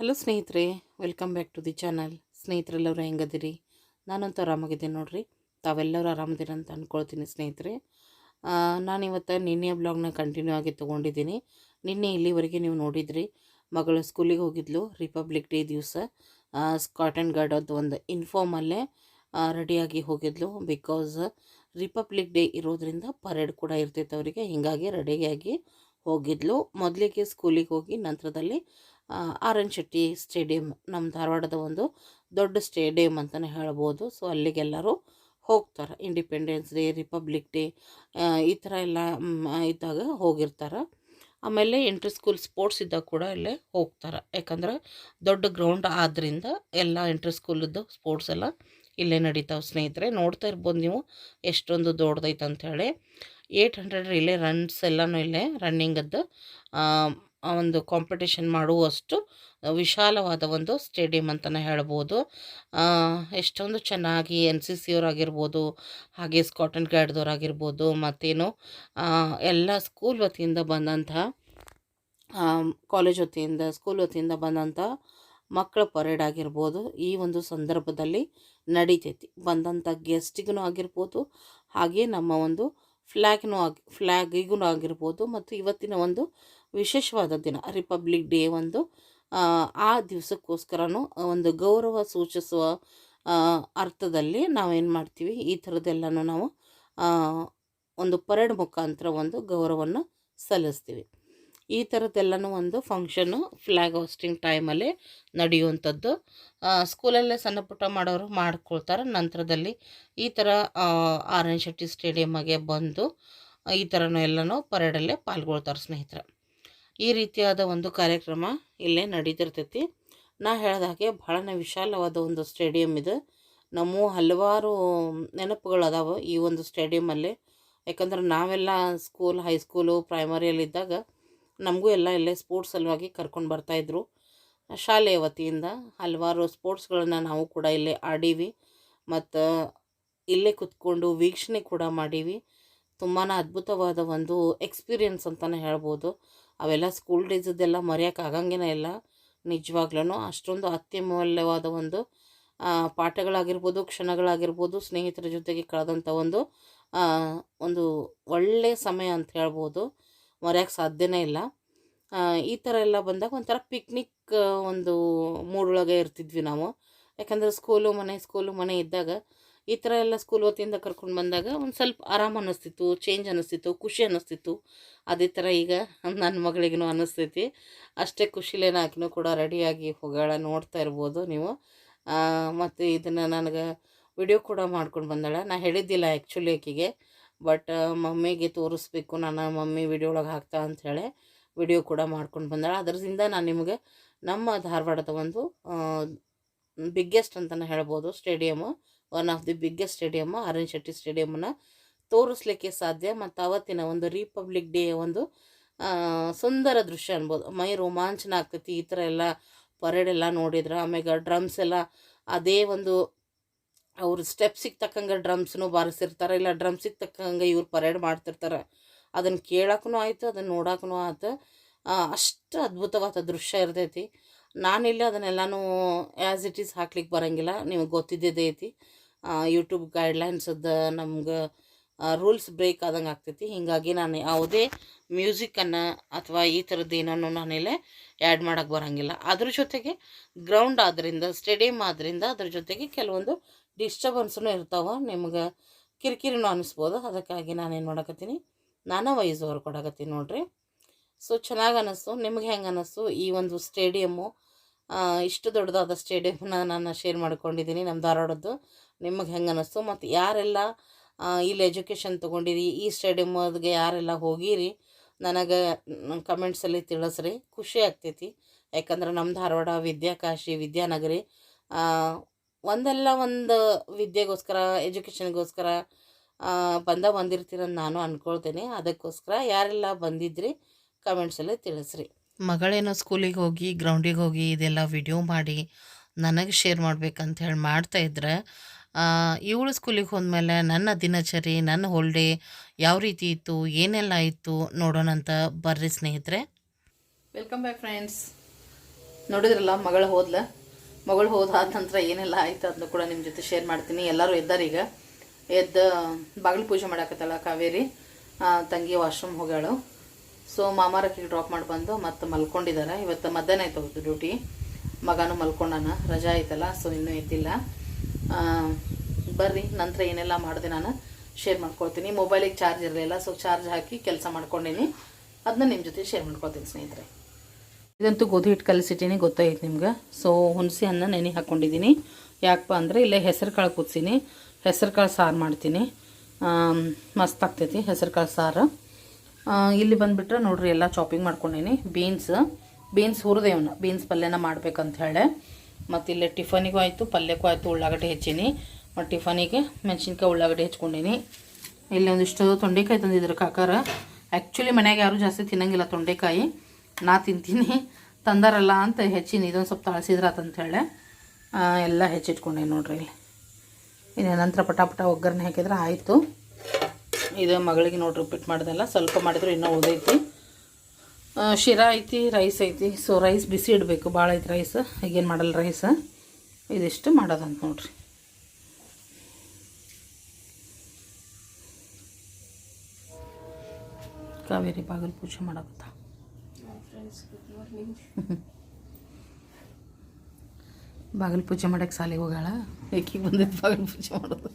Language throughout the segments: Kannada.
ಹಲೋ ಸ್ನೇಹಿತರೆ, welcome back to the channel. ಸ್ನೇಹಿತರೆಲ್ಲರೂ ಹೆಂಗದಿರಿ? ನಾನಂತೂ ಆರಾಮಾಗಿದ್ದೀನಿ ನೋಡಿರಿ. ತಾವೆಲ್ಲರೂ ಆರಾಮದಿರ ಅಂತ ಅಂದ್ಕೊಳ್ತೀನಿ ಸ್ನೇಹಿತರೆ. ನಾನಿವತ್ತು ನಿನ್ನೆ ಬ್ಲಾಗ್ನ ಕಂಟಿನ್ಯೂ ಆಗಿ ತೊಗೊಂಡಿದ್ದೀನಿ. ನಿನ್ನೆ ಇಲ್ಲಿವರೆಗೆ ನೀವು ನೋಡಿದ್ರಿ, ಮಗಳು ಸ್ಕೂಲಿಗೆ ಹೋಗಿದ್ಲು. ರಿಪಬ್ಲಿಕ್ ಡೇ ದಿವಸ ಕಾಟನ್ ಗಾರ್ಡದ್ದು ಒಂದು ಇನ್ಫಾರ್ಮಲ್ಲೇ ರೆಡಿಯಾಗಿ ಹೋಗಿದ್ಲು. ಬಿಕಾಸ್ ರಿಪಬ್ಲಿಕ್ ಡೇ ಇರೋದ್ರಿಂದ ಪರೇಡ್ ಕೂಡ ಇರ್ತೈತೆ ಅವರಿಗೆ. ಹೀಗಾಗಿ ರೆಡಿಯಾಗಿ ಹೋಗಿದ್ಲು. ಮೊದಲಿಗೆ ಸ್ಕೂಲಿಗೆ ಹೋಗಿ ನಂತರದಲ್ಲಿ ಆರ್ ಎನ್ ಶೆಟ್ಟಿ ಸ್ಟೇಡಿಯಂ ನಮ್ಮ ಧಾರವಾಡದ ಒಂದು ದೊಡ್ಡ ಸ್ಟೇಡಿಯಂ ಅಂತಲೇ ಹೇಳ್ಬೋದು. ಸೊ ಅಲ್ಲಿಗೆಲ್ಲರೂ ಹೋಗ್ತಾರೆ. ಇಂಡಿಪೆಂಡೆನ್ಸ್ ಡೇ ರಿಪಬ್ಲಿಕ್ ಡೇ ಈ ಥರ ಎಲ್ಲ ಇದ್ದಾಗ ಹೋಗಿರ್ತಾರೆ. ಆಮೇಲೆ ಇಂಟರ್ ಸ್ಕೂಲ್ ಸ್ಪೋರ್ಟ್ಸ್ ಇದ್ದಾಗ ಕೂಡ ಇಲ್ಲೇ ಹೋಗ್ತಾರೆ. ಯಾಕಂದ್ರೆ ದೊಡ್ಡ ಗ್ರೌಂಡ್ ಆದ್ದರಿಂದ ಎಲ್ಲ ಇಂಟರ್ ಸ್ಕೂಲದ್ದು ಸ್ಪೋರ್ಟ್ಸ್ ಎಲ್ಲ ಇಲ್ಲೇ ನಡೀತಾವೆ. ಸ್ನೇಹಿತರೆ, ನೋಡ್ತಾ ಇರ್ಬೋದು ನೀವು ಎಷ್ಟೊಂದು ದೊಡ್ಡದೈತೆ ಅಂಥೇಳಿ ಏಯ್ಟ್ ಹಂಡ್ರೆಡ್ ಇಲ್ಲೇ ರನ್ಸ್ ಎಲ್ಲನೂ ಇಲ್ಲೇ ರನ್ನಿಂಗದ್ದು ಒಂದು ಕಾಂಪಿಟೇಷನ್ ಮಾಡುವಷ್ಟು ವಿಶಾಲವಾದ ಒಂದು ಸ್ಟೇಡಿಯಂ ಅಂತಲೇ ಹೇಳ್ಬೋದು. ಎಷ್ಟೊಂದು ಚೆನ್ನಾಗಿ ಎನ್ ಸಿ ಸಿ ಅವರಾಗಿರ್ಬೋದು, ಹಾಗೆ ಸ್ಕಾಟನ್ ಗೈಡ್ದವರಾಗಿರ್ಬೋದು ಮತ್ತೇನು ಎಲ್ಲ ಸ್ಕೂಲ್ ವತಿಯಿಂದ ಬಂದಂಥ ಕಾಲೇಜ್ ವತಿಯಿಂದ ಸ್ಕೂಲ್ ವತಿಯಿಂದ ಬಂದಂಥ ಮಕ್ಕಳ ಪರೇಡ್ ಆಗಿರ್ಬೋದು. ಈ ಒಂದು ಸಂದರ್ಭದಲ್ಲಿ ನಡೀತೈತಿ. ಬಂದಂಥ ಗೆಸ್ಟಿಗೂ ಆಗಿರ್ಬೋದು, ಹಾಗೆ ನಮ್ಮ ಒಂದು ಫ್ಲ್ಯಾಗ್ನೂ ಆಗಿ ಫ್ಲ್ಯಾಗಿಗೂ ಆಗಿರ್ಬೋದು, ಮತ್ತು ಇವತ್ತಿನ ಒಂದು ವಿಶೇಷವಾದ ದಿನ ರಿಪಬ್ಲಿಕ್ ಡೇ ಒಂದು. ಆ, ದಿವಸಕ್ಕೋಸ್ಕರನೂ ಒಂದು ಗೌರವ ಸೂಚಿಸುವ ಅರ್ಥದಲ್ಲಿ ನಾವೇನು ಮಾಡ್ತೀವಿ? ಈ ಥರದ್ದೆಲ್ಲನೂ ನಾವು ಒಂದು ಪರೇಡ್ ಮುಖಾಂತರ ಒಂದು ಗೌರವವನ್ನು ಸಲ್ಲಿಸ್ತೀವಿ. ಈ ಥರದ್ದೆಲ್ಲನೂ ಒಂದು ಫಂಕ್ಷನ್ನು ಫ್ಲ್ಯಾಗ್ ಹೋಸ್ಟಿಂಗ್ ಟೈಮಲ್ಲಿ ನಡೆಯುವಂಥದ್ದು. ಸ್ಕೂಲಲ್ಲೇ ಸಣ್ಣ ಪುಟ್ಟ ಮಾಡೋರು ಮಾಡ್ಕೊಳ್ತಾರೆ. ನಂತರದಲ್ಲಿ ಈ ಥರ ಆರ್ ಎನ್ ಶೆಟ್ಟಿ ಸ್ಟೇಡಿಯಮ್ಗೆ ಬಂದು ಈ ಥರನೂ ಎಲ್ಲನೂ ಪರೇಡಲ್ಲೇ ಪಾಲ್ಗೊಳ್ತಾರೆ ಸ್ನೇಹಿತರೆ. ಈ ರೀತಿಯಾದ ಒಂದು ಕಾರ್ಯಕ್ರಮ ಇಲ್ಲೇ ನಡೀತಿರ್ತೈತಿ. ನಾ ಹೇಳಿದ ಹಾಗೆ ಭಾಳನೇ ವಿಶಾಲವಾದ ಒಂದು ಸ್ಟೇಡಿಯಂ ಇದು. ನಮ್ಮ ಹಲವಾರು ನೆನಪುಗಳು ಈ ಒಂದು ಸ್ಟೇಡಿಯಮಲ್ಲಿ ಯಾಕಂದ್ರೆ ನಾವೆಲ್ಲ ಸ್ಕೂಲ್ ಹೈಸ್ಕೂಲು ಪ್ರೈಮರಿಯಲ್ಲಿದ್ದಾಗ ನಮಗೂ ಎಲ್ಲ ಇಲ್ಲೇ ಸ್ಪೋರ್ಟ್ಸ್ ಸಲುವಾಗಿ ಕರ್ಕೊಂಡು ಬರ್ತಾಯಿದ್ರು ಶಾಲೆಯ ವತಿಯಿಂದ ಹಲವಾರು ಸ್ಪೋರ್ಟ್ಸ್ಗಳನ್ನು ನಾವು ಕೂಡ ಇಲ್ಲೇ ಆಡೀವಿ. ಮತ್ತು ಇಲ್ಲೇ ಕುತ್ಕೊಂಡು ವೀಕ್ಷಣೆ ಕೂಡ ಮಾಡೀವಿ. ತುಂಬಾ ಅದ್ಭುತವಾದ ಒಂದು ಎಕ್ಸ್ಪೀರಿಯನ್ಸ್ ಅಂತಲೇ ಹೇಳ್ಬೋದು. ಅವೆಲ್ಲ ಸ್ಕೂಲ್ ಡೇಸದ್ದೆಲ್ಲ ಆಗಂಗೇನೆ ಇಲ್ಲ. ನಿಜವಾಗ್ಲೂ ಅಷ್ಟೊಂದು ಅತ್ಯಮೂಲ್ಯವಾದ ಒಂದು ಪಾಠಗಳಾಗಿರ್ಬೋದು, ಕ್ಷಣಗಳಾಗಿರ್ಬೋದು, ಸ್ನೇಹಿತರ ಜೊತೆಗೆ ಕಳೆದಂಥ ಒಂದು ಒಂದು ಒಳ್ಳೆಯ ಸಮಯ ಅಂತ ಹೇಳ್ಬೋದು. ಮರೆಯೋಕೆ ಸಾಧ್ಯನೇ ಇಲ್ಲ. ಈ ಥರ ಎಲ್ಲ ಬಂದಾಗ ಒಂಥರ ಪಿಕ್ನಿಕ್ ಒಂದು ಮೂಡೊಳಗೆ ಇರ್ತಿದ್ವಿ ನಾವು. ಯಾಕಂದರೆ ಸ್ಕೂಲು ಮನೆ ಸ್ಕೂಲು ಮನೆ ಇದ್ದಾಗ ಈ ಥರ ಎಲ್ಲ ಸ್ಕೂಲ್ ವತಿಯಿಂದ ಕರ್ಕೊಂಡು ಬಂದಾಗ ಒಂದು ಸ್ವಲ್ಪ ಆರಾಮ ಅನ್ನಿಸ್ತಿತ್ತು ಚೇಂಜ್ ಅನ್ನಿಸ್ತಿತ್ತು, ಖುಷಿ ಅನ್ನಿಸ್ತಿತ್ತು. ಅದೇ ಥರ ಈಗ ನನ್ನ ಮಗಳಿಗೂ ಅನ್ನಿಸ್ತೈತಿ. ಅಷ್ಟೇ ಖುಷಿಲೇನ ಆಕಿನೂ ಕೂಡ ರೆಡಿಯಾಗಿ ಹೋಗಾಳ ನೋಡ್ತಾ ಇರ್ಬೋದು ನೀವು. ಮತ್ತು ಇದನ್ನು ನನಗೆ ವಿಡಿಯೋ ಕೂಡ ಮಾಡ್ಕೊಂಡು ಬಂದಾಳ. ನಾನು ಹೇಳಿದ್ದಿಲ್ಲ ಆ್ಯಕ್ಚುಲಿ ಆಕಿಗೆ ಬಟ್ ಮಮ್ಮಿಗೆ ತೋರಿಸ್ಬೇಕು, ನಾನು ಮಮ್ಮಿ ವಿಡಿಯೋ ಒಳಗೆ ಹಾಕ್ತಾ ಅಂಥೇಳಿ ವಿಡಿಯೋ ಕೂಡ ಮಾಡ್ಕೊಂಡು ಬಂದಾಳೆ. ಅದರಿಂದ ನಾನು ನಿಮಗೆ ನಮ್ಮ ಧಾರವಾಡದ ಒಂದು ಬಿಗ್ಗೆಸ್ಟ್ ಅಂತಲೇ ಹೇಳ್ಬೋದು stadium one of the biggest stadium N Shetty ಸ್ಟೇಡಿಯಮನ್ನು ತೋರಿಸ್ಲಿಕ್ಕೆ ಸಾಧ್ಯ. ಮತ್ತು ಅವತ್ತಿನ ಒಂದು ರಿಪಬ್ಲಿಕ್ ಡೇ ಒಂದು ಸುಂದರ ದೃಶ್ಯ ಅನ್ಬೋದು. ಮೈ ರೋಮಾಂಚನ ಆಗ್ತೈತಿ, ಈ ಥರ ಎಲ್ಲ ಪರೇಡ್ ಎಲ್ಲ ನೋಡಿದ್ರೆ. ಆಮ್ಯಾಗ ಡ್ರಮ್ಸ್ ಎಲ್ಲ ಅದೇ ಒಂದು ಅವ್ರ ಸ್ಟೆಪ್ಸಿಗೆ ತಕ್ಕಂಗೆ ಡ್ರಮ್ಸ್ನು ಬಾರಿಸಿರ್ತಾರೆ. ಇಲ್ಲ ಡ್ರಮ್ಸಿಗೆ ತಕ್ಕಂಗೆ ಇವ್ರು ಪರೇಡ್ ಮಾಡ್ತಿರ್ತಾರೆ. ಅದನ್ನು ಕೇಳೋಕ್ಕೂ ಆಯ್ತು ಅದನ್ನು ನೋಡೋಕ್ಕೂ ಆಯ್ತು. ಅಷ್ಟು ಅದ್ಭುತವಾದ ದೃಶ್ಯ ಇರ್ತೈತಿ. ನಾನಿಲ್ಲಿ ಅದನ್ನೆಲ್ಲನೂ ಆ್ಯಸ್ ಇಟ್ ಈಸ್ ಹಾಕ್ಲಿಕ್ಕೆ ಬರೋಂಗಿಲ್ಲ. ನಿಮಗೆ ಗೊತ್ತಿದ್ದೇ ಐತಿ. ಯೂಟ್ಯೂಬ್ ಗೈಡ್ಲೈನ್ಸದ್ದು ನಮ್ಗೆ ರೂಲ್ಸ್ ಬ್ರೇಕ್ ಆದಂಗೆ ಆಗ್ತೈತಿ. ಹೀಗಾಗಿ ನಾನು ಯಾವುದೇ ಮ್ಯೂಸಿಕನ್ನು ಅಥವಾ ಈ ಥರದ್ದು ಏನನ್ನು ನಾನಿಲ್ಲೇ ಆ್ಯಡ್ ಮಾಡೋಕ್ಕೆ ಬರೋಂಗಿಲ್ಲ. ಅದ್ರ ಜೊತೆಗೆ ಗ್ರೌಂಡ್ ಆದ್ದರಿಂದ ಸ್ಟೇಡಿಯಮ್ ಆದ್ದರಿಂದ ಅದ್ರ ಜೊತೆಗೆ ಕೆಲವೊಂದು ಡಿಸ್ಟರ್ಬೆನ್ಸೂ ಇರ್ತಾವೆ. ನಿಮ್ಗೆ ಕಿರಿಕಿರಿನೂ ಅನಿಸ್ಬೋದು. ಅದಕ್ಕಾಗಿ ನಾನೇನು ಮಾಡಕತ್ತೀನಿ? ನಾನು ವಯಸ್ಸು ಅವ್ರು ಕೊಡಕತ್ತೀನಿ ನೋಡಿರಿ. ಸೊ ಚೆನ್ನಾಗಿ ಅನ್ನಿಸ್ತು ನಿಮ್ಗೆ ಹೆಂಗೆ ಅನ್ನಿಸ್ತು ಈ ಒಂದು ಸ್ಟೇಡಿಯಮ್ಮು ಇಷ್ಟು ದೊಡ್ಡದಾದ ಸ್ಟೇಡಿಯಮ್ನ ನಾನು ಶೇರ್ ಮಾಡ್ಕೊಂಡಿದ್ದೀನಿ ನಮ್ಮ ಧಾರವಾಡದ್ದು. ನಿಮಗೆ ಹೆಂಗೆ ಅನ್ನಿಸ್ತು ಮತ್ತು ಯಾರೆಲ್ಲ ಇಲ್ಲಿ ಎಜುಕೇಷನ್ ತೊಗೊಂಡಿರಿ, ಈ ಸ್ಟೇಡಿಯಮ್ಗೆ ಯಾರೆಲ್ಲ ಹೋಗಿರಿ, ನನಗೆ ಕಮೆಂಟ್ಸಲ್ಲಿ ತಿಳಿಸ್ರಿ. ಖುಷಿ ಆಗ್ತೈತಿ. ಯಾಕಂದ್ರೆ ನಮ್ಮ ಧಾರವಾಡ ವಿದ್ಯಾಕಾಶಿ ವಿದ್ಯಾನಗರಿ ಒಂದಲ್ಲ ಒಂದು ವಿದ್ಯೆಗೋಸ್ಕರ ಎಜುಕೇಷನ್ಗೋಸ್ಕರ ಬಂದ ಬಂದಿರ್ತೀರಂತ ನಾನು ಅಂದ್ಕೊಳ್ತೇನೆ ಅದಕ್ಕೋಸ್ಕರ ಯಾರೆಲ್ಲ ಬಂದಿದ್ರಿ ಕಮೆಂಟ್ಸಲ್ಲಿ ತಿಳಿಸ್ರಿ. ಮಗಳೇನೋ ಸ್ಕೂಲಿಗೆ ಹೋಗಿ ಗ್ರೌಂಡಿಗೆ ಹೋಗಿ ಇದೆಲ್ಲ ವಿಡಿಯೋ ಮಾಡಿ, ನನಗೆ ಶೇರ್ ಮಾಡ್ಬೇಕಂತ ಹೇಳಿ ಮಾಡ್ತಾ ಇದ್ರೆ ಇವಳು ಸ್ಕೂಲಿಗೆ ಹೋದ್ಮೇಲೆ ನನ್ನ ದಿನಚರಿ ನನ್ನ ಹೋಲ್ಡೇ ಯಾವ ರೀತಿ ಇತ್ತು ಏನೆಲ್ಲ ಇತ್ತು ನೋಡೋಣಂತ ಬರ್ರಿ ಸ್ನೇಹಿತರೆ. ವೆಲ್ಕಮ್ ಬ್ಯಾಕ್ ಫ್ರೆಂಡ್ಸ್ ನೋಡಿದ್ರಲ್ಲ ಮಗಳು ಹೋದ್ಲ. ಮಗಳು ಹೋದಾದ ನಂತರ ಏನೆಲ್ಲ ಆಯ್ತು ಅದನ್ನು ಕೂಡ ನಿಮ್ಮ ಜೊತೆ ಶೇರ್ ಮಾಡ್ತೀನಿ. ಎಲ್ಲರೂ ಎದ್ದಾರೆ ಈಗ. ಎದ್ದು ಬಾಗಿಲು ಪೂಜೆ ಮಾಡಾಕತ್ತಲ್ಲ ಕಾವೇರಿ. ತಂಗಿ ವಾಶ್ರೂಮ್ ಹೋಗ್ಯಾಳು. ಸೊ ಮಾಮಾರಕ್ಕೆ ಡ್ರಾಪ್ ಮಾಡಿ ಬಂದು ಮತ್ತೆ ಮಲ್ಕೊಂಡಿದ್ದಾರೆ ಇವತ್ತು ಮಧ್ಯಾಹ್ನ ಆಯ್ತು ಡ್ಯೂಟಿ ಮಗನೂ ಮಲ್ಕೊಂಡಾನ. ರಜಾ ಆಯ್ತಲ್ಲ ಸೊ ಇನ್ನೂ ಎದ್ದಿಲ್ಲ. ಆ, ಬರ್ರಿ, ನಂತರ ಏನೆಲ್ಲ ಮಾಡಿದೆ ನಾನು ಶೇರ್ ಮಾಡ್ಕೊಳ್ತೀನಿ. ಮೊಬೈಲಿಗೆ ಚಾರ್ಜ್ ಇರಲಿಲ್ಲ ಸೊ ಚಾರ್ಜ್ ಹಾಕಿ ಕೆಲಸ ಮಾಡ್ಕೊಂಡೀನಿ. ಅದನ್ನ ನಿಮ್ಮ ಜೊತೆ ಶೇರ್ ಮಾಡ್ಕೊಳ್ತೀನಿ ಸ್ನೇಹಿತರೆ. ಇದಂತೂ ಗೋಧಿ ಹಿಟ್ಟು ಕಲಿಸಿಟ್ಟೀನಿ, ಗೊತ್ತಾಯ್ತು ನಿಮ್ಗೆ. ಸೊ ಹುಣಸೆ ಅನ್ನ ನೆನೆ ಹಾಕ್ಕೊಂಡಿದ್ದೀನಿ ಯಾಕಪ್ಪ ಅಂದರೆ ಇಲ್ಲೇ ಹೆಸರು ಕಾಳು ಕುದಿಸೀನಿ ಹೆಸರು ಕಾಳು ಸಾರು ಮಾಡ್ತೀನಿ. ಮಸ್ತ್ ಆಗ್ತೈತಿ ಹೆಸರು ಕಾಳು ಸಾರು ಇಲ್ಲಿ ಬಂದುಬಿಟ್ರೆ ನೋಡ್ರಿ ಎಲ್ಲ ಚಾಪಿಂಗ್ ಮಾಡ್ಕೊಂಡೀನಿ. ಬೀನ್ಸ್ ಬೀನ್ಸ್ ಹುರಿದೇವನ್ನ ಬೀನ್ಸ್ ಪಲ್ಯನ ಮಾಡ್ಬೇಕಂತ ಹೇಳಿ. ಮತ್ತು ಇಲ್ಲೇ ಟಿಫನಿಗೂ ಆಯಿತು ಪಲ್ಯಕ್ಕೂ ಆಯಿತು ಉಳ್ಳಾಗಡ್ಡೆ ಹೆಚ್ಚೀನಿ. ಮತ್ತು ಟಿಫನಿಗೆ ಮೆಣಸಿನ್ಕಾಯಿ ಉಳ್ಳಾಗಡ್ಡೆ ಹೆಚ್ಕೊಂಡೀನಿ ಇಲ್ಲಿ ಒಂದಿಷ್ಟು ತೊಂಡೆಕಾಯಿ ತಂದಿದ್ರು ಕಾಕಾರ. ಆ್ಯಕ್ಚುಲಿ ಮನ್ಯಾಗ ಯಾರೂ ಜಾಸ್ತಿ ತಿನ್ನಂಗಿಲ್ಲ ತೊಂಡೆಕಾಯಿ. ನಾ ತಿಂತೀನಿ. ತಂದಾರಲ್ಲ ಅಂತ ಹೆಚ್ಚಿನಿ. ಇದೊಂದು ಸ್ವಲ್ಪ ಆ, ಎಲ್ಲ ಹೆಚ್ಚಿಟ್ಕೊಂಡೆ ನೋಡ್ರಿ ಇಲ್ಲಿ. ಇನ್ನು ನಂತರ ಪಟ ಪಟ ಒಗ್ಗರಣೆ ಹಾಕಿದ್ರೆ ಆಯಿತು. ಇದು ಮಗಳಿಗೆ ನೋಡಿರಿ ಉಪ್ಪಿಟ್ಟು ಮಾಡ್ದಲ್ಲ. ಸ್ವಲ್ಪ ಮಾಡಿದ್ರು ಇನ್ನೂ ಉಳಿದೈತಿ. ಆ, ಶಿರಾ ಐತಿ ರೈಸ್ ಐತಿ. ಸೊ ರೈಸ್ ಬಿಸಿ ಇಡಬೇಕು. ಭಾಳ ಐತಿ ರೈಸ್ ಈಗೇನು ಮಾಡಲ್ಲ ರೈಸ್ ಇದಿಷ್ಟು ಮಾಡೋದಂತ ನೋಡ್ರಿ. ಕಾವೇರಿ ಬಾಗಲ್ ಪೂಜೆ ಮಾಡಕತ್ತ? ಬಾಗಲ್ ಪೂಜೆ ಮಾಡಕ್ಕೆ ಸಾಲಿಗೆ ಹೋಗಾಳ ಏಕಿಗೆ ಬಂದಿದ್ದು ಬಾಗಲ್ ಪೂಜೆ ಮಾಡೋದು.